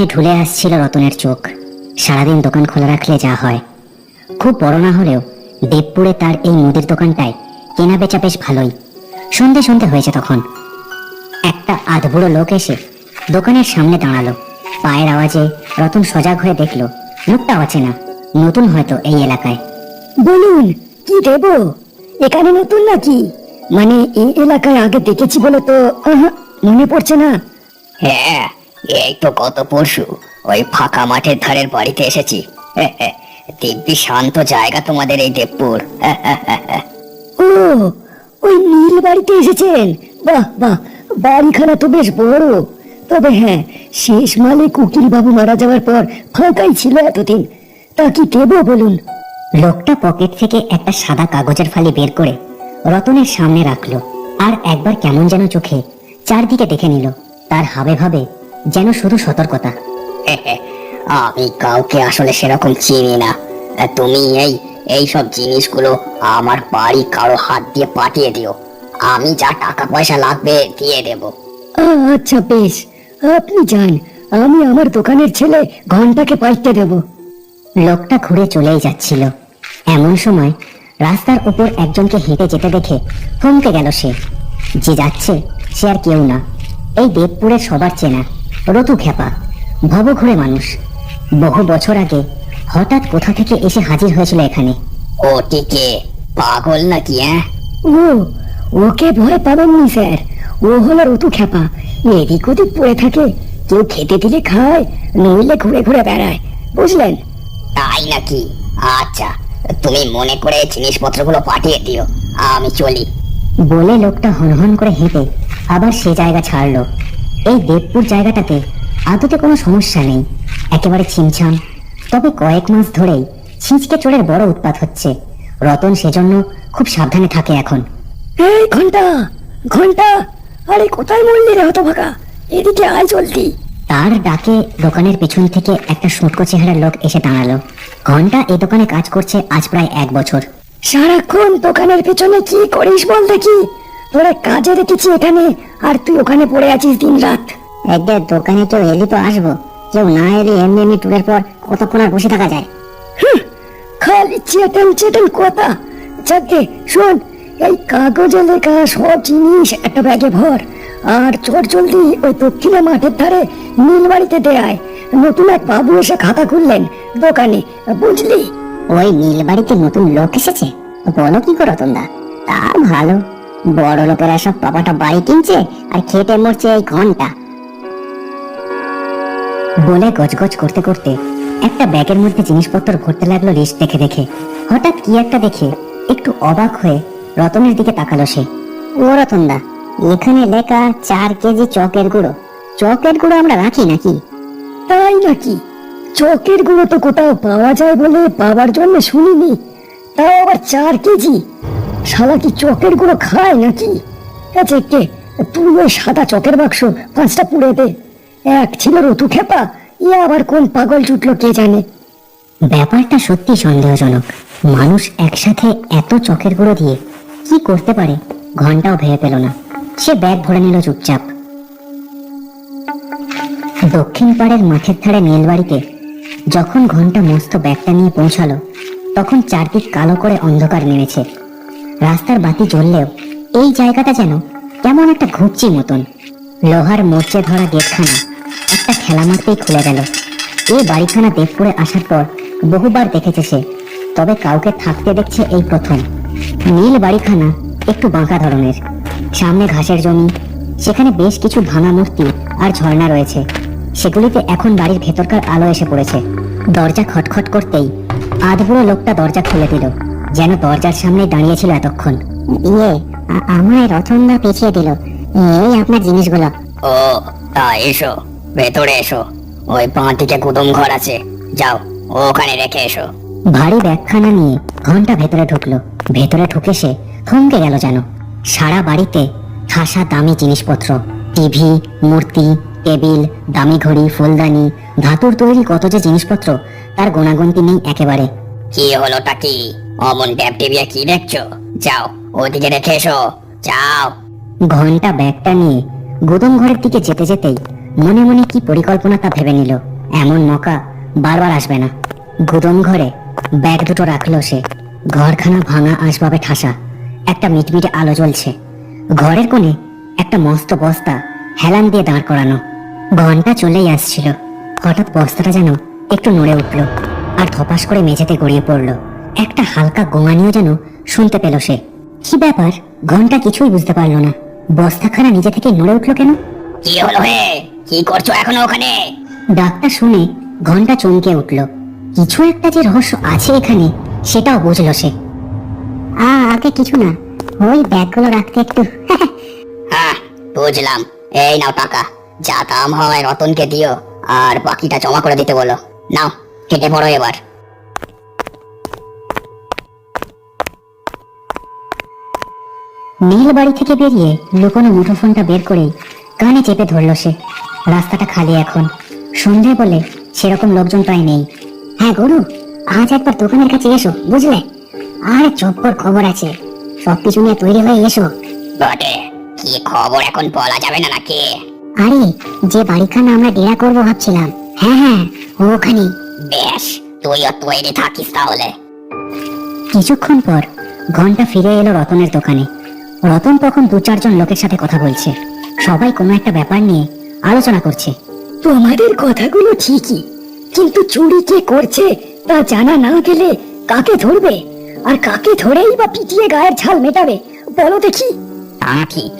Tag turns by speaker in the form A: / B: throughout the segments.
A: দোকানে ঢুলে আসছিল রতনের চোখ। সারাদিন দোকান খোলা রাখলে যা হয়। খুব বড় না হলেও দেবপুরে তার এই মুদির দোকানটায় কেনা বেচা বেশ ভালোই। সন্ধে সন্ধে হয়েছে তখন। একটা আধবুড়ো লোক এসে দোকানের সামনে দাঁড়াল। পায়ের আওয়াজে রতন সজাগ হয়ে দেখল লোকটা অচেনা নতুন হয়তো এই এলাকায়।
B: বলুন কি দেব? এখানে নতুন নাকি? মানে এই এলাকায় আগে দেখেছি বলে তো মনে পড়ছে না।
C: হ্যাঁ এই তো গত পরশু ওই ফাঁকা মাঠের ধারের বাড়িতে এসেছি। দিব্যি শান্ত জায়গা তোমাদের এই দেবপুর।
B: ও ওই নীল বাড়িতে এসেছেন? বাহ বাহ বাড়িখানা তো বেশ বড়। তবে হ্যাঁ শেষ মালিক উকিল বাবু মারা যাওয়ার পর ফাঁকাই ছিল এতদিন। তা কি দেবো বলুন?
A: লোকটা পকেট থেকে একটা সাদা কাগজের ফালি বের করে রতনের সামনে রাখল। আর একবার কেমন যেন চোখে চারদিকে দেখে নিল। তার হাবে ভাবে যেন শুধু সতর্কতা।
C: আমি কাউকে আসলে সেরকম চিনি না। তুমি এই এই সব জিনিসগুলো আমার বাড়ি কারও হাত দিয়ে পাঠিয়ে দিও। আমি যা টাকা পয়সা লাগবে দিয়ে দেব।
B: আচ্ছা বেশ। আপনি যান। আমি আমার দোকানের ছেলে ঘন্টাকে পাইতে দেবো।
A: লোকটা ঘুরে চলেই যাচ্ছিল। এমন সময় রাস্তার উপর একজনকে হেঁটে যেতে দেখে থমকে গেল সে। যে যাচ্ছে সে আর কেউ না। এই দেবপুরের সবার চেনা। রতু খেপা ভবঘুরে মানুষ। বহু বছর আগে হঠাৎ কোথা থেকে এসে হাজির হয়েছিল এখানে?
C: ওটিকে পাগল নাকি হ্যাঁ
B: ও ওকে ভয় পাবেননি স্যার। ও হলো রতু খেপা এদিক ওদিক পড়ে থাকে। কেউ খেতে দিলে খায় নইলে ঘুরে ঘুরে বেড়ায়। বুঝলেন?
C: তাই নাকি? আচ্ছা তুমি মনে করে জিনিসপত্রগুলো পাঠিয়ে দিও আমি চলি।
A: বলে লোকটা হনহন করে হেঁটে আবার সে জায়গা ছাড়লো। এই দেবপুর জায়গাটাতে আদতে কোনো সমস্যা নেই। একেবারে ছিমছাম। তবে কয়েক মাস ধরেই ছিঁচকে চোরের বড় উৎপাত হচ্ছে। রতন সেজন্য খুব সাবধানে থাকে এখন।
B: এই ঘণ্টা ঘণ্টা আরে কোথায় মরলি রে হতভাগা? এদিকে আয় চলতি
A: তার ডাকে দোকানের পেছন থেকে একটা সুটকো চেহারার লোক এসে দাঁড়াল। ঘণ্টা এই দোকানে কাজ করছে আজ প্রায় এক বছর।
B: সারাক্ষণ দোকানের পেছনে কি করিস বল দেখি। তোরা কাজে রেখেছি এখানে আর তুই ওখানে পড়ে আছিস দিন রাত
A: একটা দোকানে কেউ এলি তো আসব। কেউ না এলে এমনি এমনি টুরের পর কতক্ষণ আর বসে থাকা যায়?
B: খালি চেটেন চেটেন কথা। যাকে শোন এই কাগজে লেখা সব জিনিস একটা ব্যাগে ভর। আর চট জলদি ওই দক্ষিণে মাঠের ধারে নীল বাড়িতে দেয় নতুন এক বাবু এসে খাতা খুললেন দোকানে বুঝলি?
A: ওই নীলবাড়িতে নতুন লোক এসেছে? বলো কি করে রতনদা তা ভালো। বড় লোকেরা সব পাপাটা বাড়ি কিনছে আর খেটে মরছে এই ঘণ্টা। বলে গজগজ করতে করতে একটা ব্যাগের মধ্যে জিনিসপত্র ভরতে লাগল লিস্ট দেখে দেখে। হঠাৎ কি একটা দেখে একটু অবাক হয়ে রতনের দিকে তাকালো সে। ও রতনদা এখানে লেখা চার কেজি চকের গুঁড়ো। চকের গুঁড়ো আমরা রাখি নাকি?
B: তাই নাকি? চকের গুঁড়ো তো কোথাও পাওয়া যায় বলে পাওয়ার জন্য শুনিনি। তাও আবার চার কেজি? শালা কি চকের গুঁড়ো খায় নাকি? আচ্ছা কে, তুই ওই সাদা চকের বাক্স পাঁচটা পুড়ে দে। এক ছিল রতু খেপা ইয়ে আবার কোন পাগল জুটলো কে জানে?
A: ব্যাপারটা সত্যি সন্দেহজনক। মানুষ একসাথে এত চকের গুঁড়ো দিয়ে কি করতে পারে, ঘন্টাও ভেবে পেল না। সে ব্যাগ ভরে নিল চুপচাপ। দক্ষিণ পাড়ের মাঠের ধারে নীলবাড়িতে যখন ঘণ্টা মস্ত ব্যাগটা নিয়ে পৌঁছালো, তখন চারদিক কালো করে অন্ধকার নেমেছে। রাস্তার বাতি জ্বললেও এই জায়গাটা যেন কেমন একটা ঘুপচির মতন। লোহার মোর্চে ধরা গেটখানা একটা খেলা মারতেই খুলে গেল। এই বাড়িখানা দেবপুরে আসার পর বহুবার দেখেছে সে, তবে কাউকে থাকতে দেখছে এই প্রথম। নীল বাড়িখানা একটু বাঁকা ধরনের। সামনে ঘাসের জমি, সেখানে বেশ কিছু ভাঙা মূর্তি আর ঝর্ণা রয়েছে। সেগুলিতে এখন বাড়ির ভেতরকার আলো এসে পড়েছে। দরজা খটখট করতেই আধবুড়ো লোকটা দরজা খুলে দিল। যেন দরজার সামনে দাঁড়িয়েছিল এতক্ষণ। ইয়ে আমায় রতনদা পেছিয়ে দিল। এই আপনার জিনিসগুলো।
C: ও তা এসো ভেতরে এসো। ওই পাঁটিকে কুটুম ঘর আছে। যাও ওখানে রেখে এসো।
A: ভারী ব্যাগখানা নিয়ে ঘণ্টা ভেতরে ঢুকলো। ভেতরে ঢুকে সে থমকে গেল যেন। সারা বাড়িতে ঠাসা দামি জিনিসপত্র। টিভি মূর্তি টেবিল দামি ঘড়ি ফুলদানি ধাতুর তৈরি কত যে জিনিসপত্র তার গোনাগুনতি নেই একেবারে।
C: কি হলোটা কি? অমন ট্যাপ টিভিয়ে কি দেখছ? যাও, ওদিকে রেখে এসো। যাও।
A: ঘণ্টা ব্যাগটা নিয়ে গুদম ঘরের দিকে যেতে যেতেই মনে মনে কি পরিকল্পনা তা ভেবে নিল। এমন মকা বারবার আসবে না। গুদম ঘরে ব্যাগ দুটো রাখল সে। ঘরখানা ভাঙা আসবাবে ঠাসা। একটা মিটমিটে আলো জ্বলছে। ঘরের কোণে একটা মস্ত বস্তা হেলান দিয়ে দাঁড় করানো। ঘণ্টা চলেই আসছিল। হঠাৎ বস্তাটা যেন একটু নড়ে উঠল আর ধপাস করে মেঝেতে গড়িয়ে পড়ল। একটা হালকা গোঙানিও যেন শুনতে পেল সে। কি ব্যাপার? ঘণ্টা কিছুই বুঝতে পারল না। বস্তাখানা নিজে থেকে নড়ে উঠল কেন?
C: কি হলো হে? কি করছ এখনও ওখানে?
A: ডাকটা শুনে ঘণ্টা চমকে উঠল। কিছু একটা যে রহস্য আছে এখানে সেটাও বুঝলো সে। আ আগে কিছু না। ওই ব্যাগগুলো রাখতে একটু।
C: হ্যাঁ বুঝলাম। এই নাও টাকা। যা দাম হয় রতনকে দিও আর বাকিটা জমা করে দিতে বলো। নাও কেটে পড়ো এবার।
A: নীল বাড়ি থেকে বেরিয়ে লুকোনো মুঠোফোনটা বের করেই কানে চেপে ধরলো সে। রাস্তাটা খালি এখন। সন্ধে বলে সেরকম লোকজন প্রায় নেই। হ্যাঁ গরু আজ একবার দোকানের কাছে এসো বুঝলে? আর চপ্পর খবর আছে। সবকিছু নিয়ে তৈরি হয়ে এসো।
C: বটে কি খবর এখন বলা যাবে না নাকি?
A: আরে যে বাড়িখানা আমরা ডেরা করব ভাবছিলাম। হ্যাঁ হ্যাঁ ওখানে
C: বেশ তুইও তৈরি থাকিস তাহলে।
A: কিছুক্ষণ পর ঘণ্টা ফিরে এলো রতনের দোকানে। রতন তখন দু চারজন লোকের সাথে কথা বলছে। সবাই কোনো একটা ব্যাপার নিয়ে আলোচনা করছে।
B: তোমাদের কথাগুলো ঠিকই কিন্তু চুরি কে করছে তা জানা না গেলে কাকে ধরবে? আর কাকে ধরেই বা পিটিয়ে গায়ের ঝাল মেটাবে? বলো দেখি।
C: তা ঠিক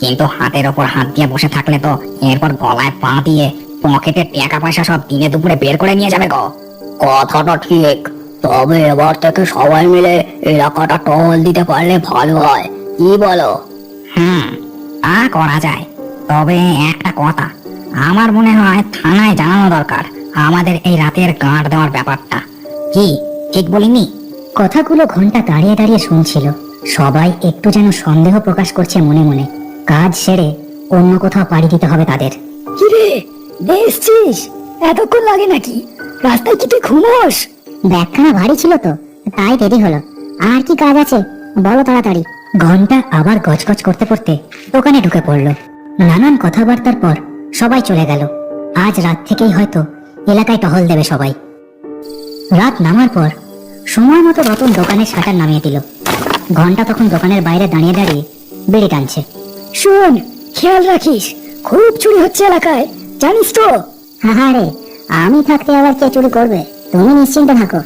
C: কিন্তু হাতের ওপর হাত দিয়ে বসে থাকলে তো এরপর গলায় পা দিয়ে পকেটে টাকা পয়সা সব দিনে দুপুরে বের করে নিয়ে যাবে গো। কথাটা ঠিক তবে এবার থেকে সবাই মিলে এলাকাটা টহল দিতে পারলে ভালো হয়। কি বলো? হ্যাঁ তা করা যায়। তবে একটা কথা আমার মনে হয় থানায় জানানো দরকার আমাদের এই রাতের গাঁট দেওয়ার ব্যাপারটা। কি ঠিক বলিনি?
A: কথাগুলো ঘণ্টা দাঁড়িয়ে দাঁড়িয়ে শুনছিল। সবাই একটু যেন সন্দেহ প্রকাশ করছে মনে মনে। কাজ সেরে অন্য কোথাও পাড়ি দিতে হবে তাদের।
B: কিরে বেসছিস এতক্ষণ লাগে নাকি? রাস্তায় কি তুই ঘুমোস?
A: ব্যাগখানা ভারী ছিল তো তাই দেরি হলো। আর কি কাজ আছে? বলো তাড়াতাড়ি। ঘণ্টা আবার গজগজ করতে করতে দোকানে ঢুকে পড়ল। নানান কথাবার্তার পর সবাই চলে গেল। আজ রাত থেকেই হয়তো এলাকায় টহল দেবে সবাই। রাত নামার পর সময় মতো রতন দোকানের শাটার নামিয়ে দিল। ঘণ্টা তখন দোকানের বাইরে দাঁড়িয়ে দাঁড়িয়ে বেড়ে টানছে।
B: শোন খেয়াল রাখিস খুব চুরি হচ্ছে এলাকায় জানিস তো?
A: হ্যাঁ রে আমি থাকতে আবার কে চুরি করবে? তুমি নিশ্চিন্তে থাকো।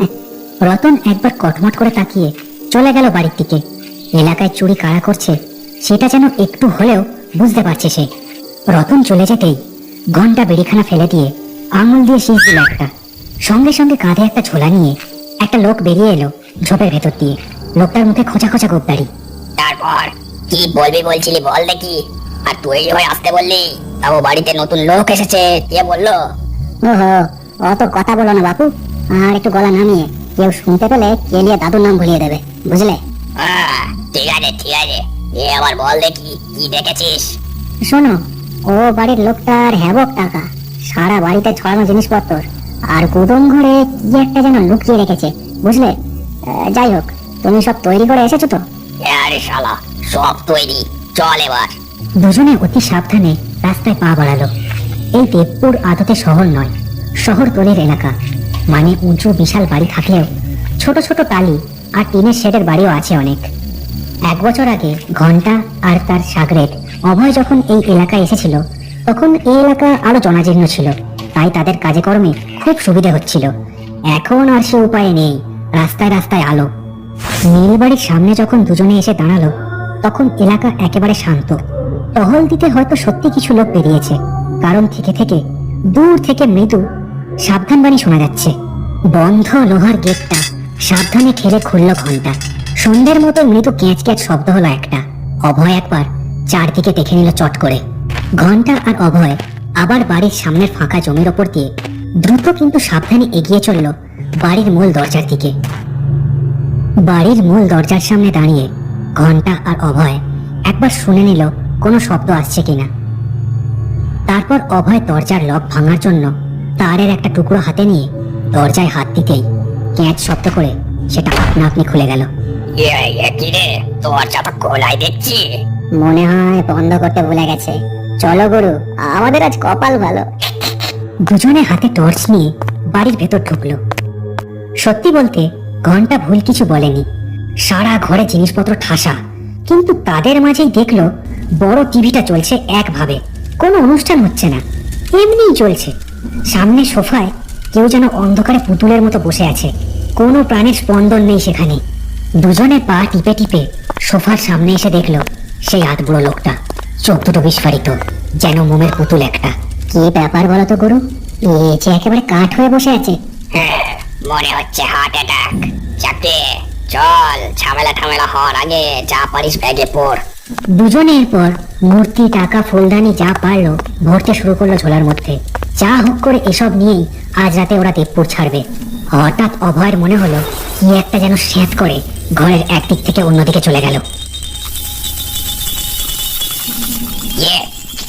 A: রতন একবার কটমট করে তাকিয়ে চলে গেল বাড়ির দিকে। এলাকায় চুরি কারা করছে সেটা যেন একটু হলেও বুঝতে পারছে সে। রতন চলে যেতেই ঘণ্টা বেড়িখানা ফেলে দিয়ে আঙুল দিয়ে শীষ দিল একটা। সঙ্গে সঙ্গে কাঁধে একটা ঝোলা নিয়ে একটা লোক বেরিয়ে এলো ঝোপের ভেতর দিয়ে। লোকটার মুখে খোঁচা খোঁচা গোপদারি
C: তারপর কি বলবি বলছিলি বল দেখি। আর তুই হয়ে আসতে বললি তাও বাড়িতে নতুন লোক এসেছে কে বলল?
A: ওহো অত কথা বলো না বাপু আর একটু গলা নামিয়ে কেউ শুনতে পেলে কেলিয়ে দাদুর নাম ভুলিয়ে দেবে বুঝলে?
C: ঠিক আছে ঠিক আছে। এ আবার বল দেখি কি দেখেছিস?
A: শোনো ও বাড়ির লোকটার হ্যাবক টাকা সারা বাড়িতে ছড়ানো জিনিসপত্র আর গুদম ঘরে কি একটা যেন লুকিয়ে রেখেছে বুঝলে? যাই হোক তুমি সব তৈরি করে এসেছ তো?
C: আরে শালা সব তৈরি। চল এবার।
A: দুজনে অতি সাবধানে রাস্তায় পা বাড়ালো। এই দেবপুর আদতে শহর নয় শহর তলির এলাকা। মানে উঁচু বিশাল বাড়ি থাকলেও ছোট ছোট টালি আর টিনের শেডের বাড়িও আছে অনেক। এক বছর আগে ঘণ্টা আর তার সাগরেদ অভয় যখন এই এলাকায় এসেছিল, তখন এই এলাকা আরও জনাজীর্ণ ছিল। তাই তাদের কাজে কর্মে খুব সুবিধা হচ্ছিল। এখন আর সে উপায় নেই, রাস্তায় রাস্তায় আলো। নীলবাড়ির সামনে যখন দুজনে এসে দাঁড়াল, তখন এলাকা একেবারে শান্ত। টহল দিতে হয়তো সত্যি কিছু লোক বেরিয়েছে, কারণ থেকে থেকে দূর থেকে মৃদু সাবধান বাণী শোনা যাচ্ছে। বন্ধ লোহার গেটটা। সাবধানে ঠেলে খুলল ঘণ্টা। সন্ধ্যের মতো মৃদু ক্যাঁচ ক্যাঁচ শব্দ হলো একটা। অভয় একবার চারদিকে দেখে নিল চট করে। ঘণ্টা আর অভয় আবার বাড়ির সামনের ফাঁকা জমির ওপর দিয়ে দ্রুত কিন্তু সাবধানে এগিয়ে চলল বাড়ির মূল দরজার দিকে। বাড়ির মূল দরজার সামনে দাঁড়িয়ে ঘণ্টা আর অভয় একবার শুনে নিল কোনো শব্দ আসছে কিনা। তারপর অভয় দরজার লক ভাঙার জন্য তারের একটা টুকরো হাতে নিয়ে দরজায় হাত দিতেই ক্যাঁচ শব্দ করে সেটা আপনা আপনি খুলে গেল।
C: এ এ কি রে? দরজা খোলাই দেখছি।
A: মনে হয় বন্ধ করতে ভুলে গেছে। চলো গুরু আমাদের আজ কপাল ভালো। দুজনে হাতে টর্চ নিয়ে বাড়ির ভেতর ঢুকলো। সত্যি বলতে ঘণ্টা ভুল কিছু বলেনি। সারা ঘরে জিনিসপত্র ঠাসা। কিন্তু তাদের মাঝেই দেখল বড় টিভিটা চলছে একভাবে। কোনো অনুষ্ঠান হচ্ছে না। এমনিই চলছে। সামনে সোফায় কেউ যেন অন্ধকারে পুতুলের মতো বসে আছে। কোনো প্রাণের স্পন্দন নেই সেখানে। দুজনে পা টিপে টিপে সোফার সামনে এসে দেখল সেই আধবুড়ো লোকটা চোখ দুটো বিস্ফারিত যেন মোমের পুতুল একটা। কি ব্যাপার বলো তো গুরু? এ যে একেবারে কাঠ হয়ে বসে আছে।
C: মনে হচ্ছে হার্ট অ্যাটাক চাকরি চল ঝামেলা ঠামেলা হওয়ার আগে যা পারিস ব্যাগে পড়।
A: দুজনের পর মূর্তি টাকা ফুলদানি যা পারল ভরতে শুরু করল ঝোলার মধ্যে। যা হোক করে এসব নিয়েই আজ রাতে ওরা দেবপুর ছাড়বে। হঠাৎ অভয়ের মনে হলো কি একটা যেন স্যাঁত করে ঘরের একদিক থেকে অন্যদিকে চলে গেল।
C: ইয়ে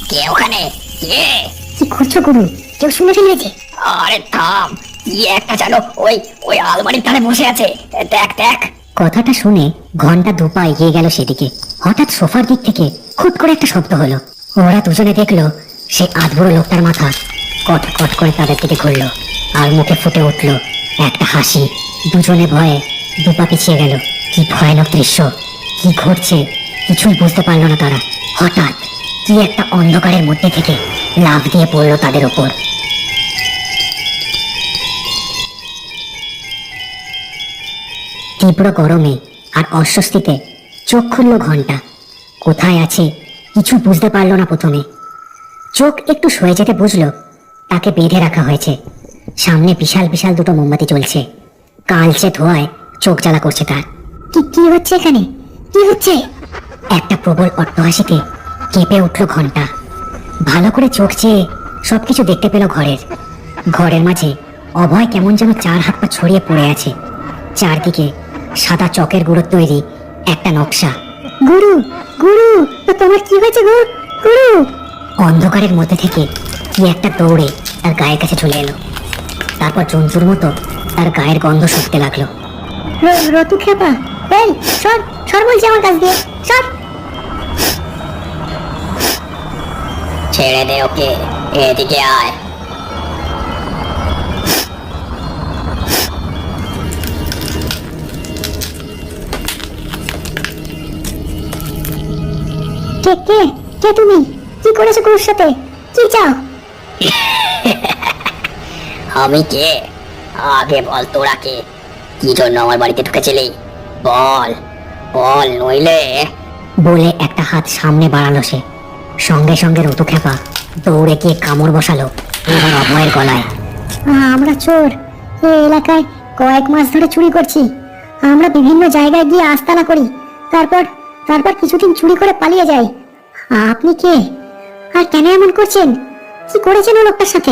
C: কে ওখানে? ইয়ে!
A: কি করছ গুরু? কেউ শুনে ফেলেছে?
C: আরে থাম ইয়ে একটা জানো ওই ওই আলমারির ধারে বসে আছে। দেখ দেখ।
A: কথাটা শুনে ঘণ্টা দুপা এগিয়ে গেল সেদিকে। হঠাৎ সোফার দিক থেকে খুট করে একটা শব্দ হলো। ওরা দুজনে দেখল সেই আধবুড়ো লোকটার মাথা। কট কট করে তাদের দিকে ঘুরলো আর মুখে ফুটে উঠল একটা হাসি। দুজনে ভয়ে দুপা পিছিয়ে গেল। কি ভয়ানক দৃশ্য, কি ঘটছে কিছুই বুঝতে পারল না তারা। হঠাৎ কি একটা অন্ধকারের মধ্যে থেকে লাফ দিয়ে পড়ল তাদের ওপর। তীব্র গরমে আর অস্বস্তিতে চোখ খুলল ঘণ্টা। কোথায় আছে কিছু বুঝতে পারল না প্রথমে। চোখ একটু সয়ে যেতে বুঝলো তাকে বেঁধে রাখা হয়েছে। সামনে বিশাল বিশাল দুটো মোমবাতি জ্বলছে। কালচে ধোয়ায় চোখ জ্বালা করছে তার। কি কি হচ্ছে এখানে? কি হচ্ছে? একটা প্রবল অট্টহাসিতে কেঁপে উঠল ঘণ্টা ভালো করে চোখ চেয়ে সবকিছু দেখতে পেল ঘরের। ঘরের মাঝে অভয় কেমন যেন চার হাত পা ছড়িয়ে পড়ে আছে। চারদিকে সাদা চকের গুঁড়োর তৈরি একটা নকশা। গুরু গুরু তো তোমার কি হয়েছে গুরু! অন্ধকারের মধ্যে থেকে কি একটা দৌড়ে তার গায়ের কাছে চলে এলো। তারপর জন্তুর মতো তার গায়ের গন্ধ শুকতে লাগল। রতু খেপা এই সর সর বলছি আমার কাছ দিয়ে সর।
C: ছেড়ে দে ওকে এদিকে আয়।
A: কে কে কে তুমি? কি করেছ গুরুর সাথে? কি চাও?
C: আমি কে? আগে বল তোরা কে? কি জন্য আমার বাড়িতে ঢুকেছিলি? বল বল নইলে।
A: বলে একটা হাত সামনে বাড়ালো সে। সঙ্গে সঙ্গে রতু খেপা দৌড়ে গিয়ে কামড় বসালো এবার অভয়ের গলায়। আমরা চোর। এই এলাকায় কয়েক মাস ধরে চুরি করছি। আমরা বিভিন্ন জায়গায় গিয়ে আস্তানা করি। তারপর তারপর কিছুদিন চুরি করে পালিয়ে যাই। আপনি কে? আর কেন এমন করছেন? কি করেছেন লোকটার সাথে?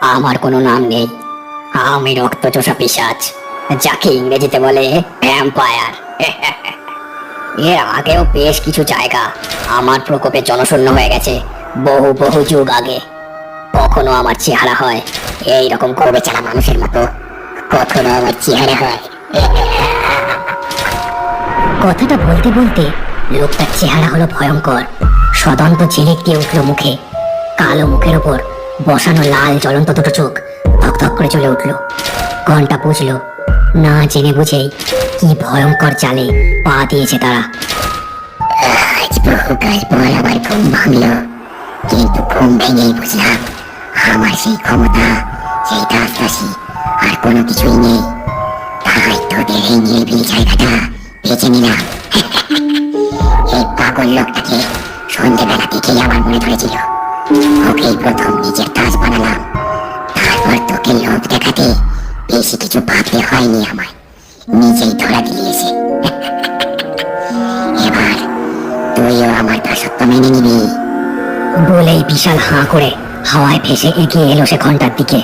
C: আমার কোনো নাম নেই। আমি রক্তচোষা পিসাচ যাকে ইংরেজিতে বলে ভ্যাম্পায়ার এর আগেও বেশ কিছু জায়গা আমার প্রকোপে জনশূন্য হয়ে গেছে, বহু বহু যুগ আগে। কখনো আমার চেহারা হয় এই রকম করবে চালা মানুষের মতো, কখনো আমার চেহারা হয়।
A: কথাটা বলতে বলতে লোকটার চেহারা হলো ভয়ঙ্কর, সদন্ত ঝিলিক দিয়ে উঠল মুখে। কালো মুখের ওপর বসানো লাল জ্বলন্ত দুটো চোখ ধক ধক করে চলে উঠল। ঘণ্টা বুঝলো, না জেনে বুঝেই কি ভয়ঙ্কর জালে পা দিয়েছে তারা।
C: আজ ঘুম ভাঙলো, কিন্তু ঘুম ভেঙেই বুঝলাম আমার সেই ক্ষমতা, সেই দাসদাসী আর কোনো কিছুই নেই। তাই তোদের এই নিরিবিলি জায়গাটা বেছে নিলাম। এই পাগল লোকটাকে সন্ধ্যেবেলা আমার মনে ধরেছিল ওকেই প্রথম নিজের দাস বানালাম। তারপর তোকে লোভ দেখাতে বেশি কিছু ভাবতে হয়নি নিজেই ধরা দিয়েছে। এবার তুইও আমার দাসত্ব মেনে নিবি।
A: বলেই বিশাল হাঁ করে হাওয়ায় ভেসে এগিয়ে এলো সে ঘণ্টার দিকে।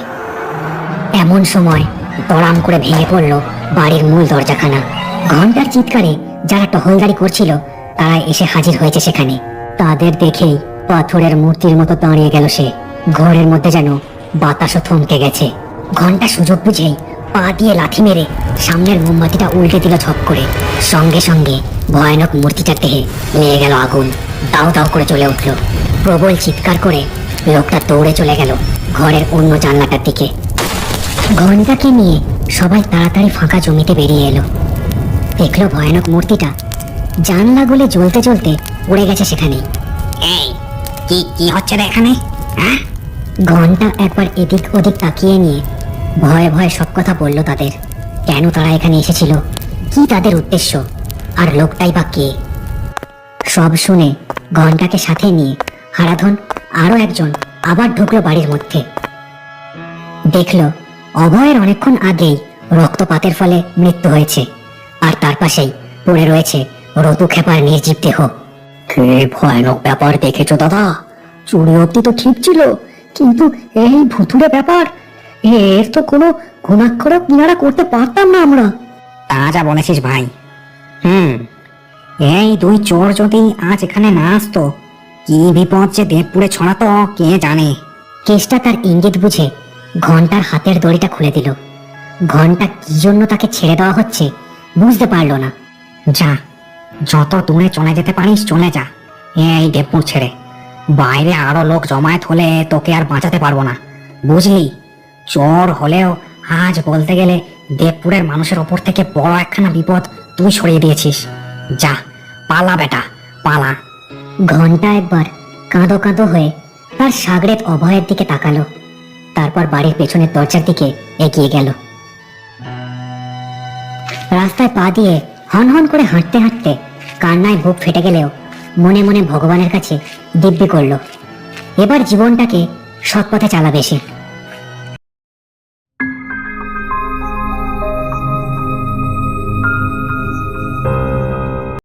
A: এমন সময় দড়াম করে ভেঙে পড়ল বাড়ির মূল দরজাখানা। ঘণ্টার চিৎকারে যারা টহলদারি করছিল, তারা এসে হাজির হয়েছে সেখানে। তাদের দেখেই পাথরের মূর্তির মতো দাঁড়িয়ে গেল সে। ঘরের মধ্যে যেন বাতাসও থমকে গেছে। ঘণ্টা সুযোগ বুঝেই পা দিয়ে লাথি মেরে সামনের মোমবাতিটা উল্টে দিল ঝপ করে। সঙ্গে সঙ্গে ভয়ানক মূর্তিটার দেহে লেগে গেল আগুন। দাও দাও করে চলে উঠল। প্রবল চিৎকার করে লোকটা দৌড়ে চলে গেল ঘরের অন্য জানলাটার দিকে। ঘন্টাকে নিয়ে সবাই তাড়াতাড়ি ফাঁকা জমিতে বেরিয়ে এলো। দেখল ভয়ানক মূর্তিটা জানলাগুলি জ্বলতে জ্বলতে উড়ে গেছে সেখানেই
D: এই কি কি হচ্ছে এখানে? হ্যাঁ?
A: ঘণ্টা একবার এদিক ওদিক তাকিয়ে নিয়ে ভয়ে ভয়ে সব কথা বলল তাদের। কেন তারা এখানে এসেছিল? কি তাদের উদ্দেশ্য? আর লোকটাই বা কে? সব শুনে ঘন্টাকে সাথে নিয়ে হারাধন আরও একজন আবার ঢুকলো বাড়ির মধ্যে। দেখল অভয়ের অনেকক্ষণ আগেই রক্তপাতের ফলে মৃত্যু হয়েছে। আর তার পাশেই পড়ে রয়েছে রতু খেপার নির্জীব দেহ।
E: কে ভয়ানক ব্যাপার দেখেছ দাদা? চুরি অব্দি তো ঠিক ছিল কিন্তু এই ভুতুরে ব্যাপার এর তো কোনো কিনারা করতে পারতাম না আমরা।
D: তা যা বলেছিস ভাই। হুম এই দুই চোর যদি আজ এখানে না আসতো কি বিপদ যে দেবপুরে ছড়াতো কে জানে?
A: কেসটা তার ইঙ্গিত বুঝে ঘণ্টার হাতের দড়িটা খুলে দিল। ঘণ্টা কি জন্য তাকে ছেড়ে দেওয়া হচ্ছে বুঝতে পারল না।
D: যা যত দূরে চলে যেতে পারিস, চলে যা। এই দেবপুর ছেড়ে। বাইরে আরও লোক জমায়েত হলে তোকে আর বাঁচাতে পারব না। বুঝলি? চোর হলেও আজ বলতে গেলে দেবপুরের মানুষের ওপর থেকে বড় একখানা বিপদ তুই সরিয়ে দিয়েছিস। যা, পালা বেটা, পালা।
A: ঘণ্টা একবার কাঁদো কাঁদো হয়ে তার সাগরেত অভয়ের দিকে তাকালো। তারপর বাড়ির পেছনের দরজার দিকে এগিয়ে গেল। রাস্তায় পা দিয়ে হন হন করে হাঁটতে হাঁটতে কান্নায় বুক ফেটে গেলেও মনে মনে ভগবানের কাছে দিব্যি করল। এবার জীবনটাকে সৎপথে চালাবে সে।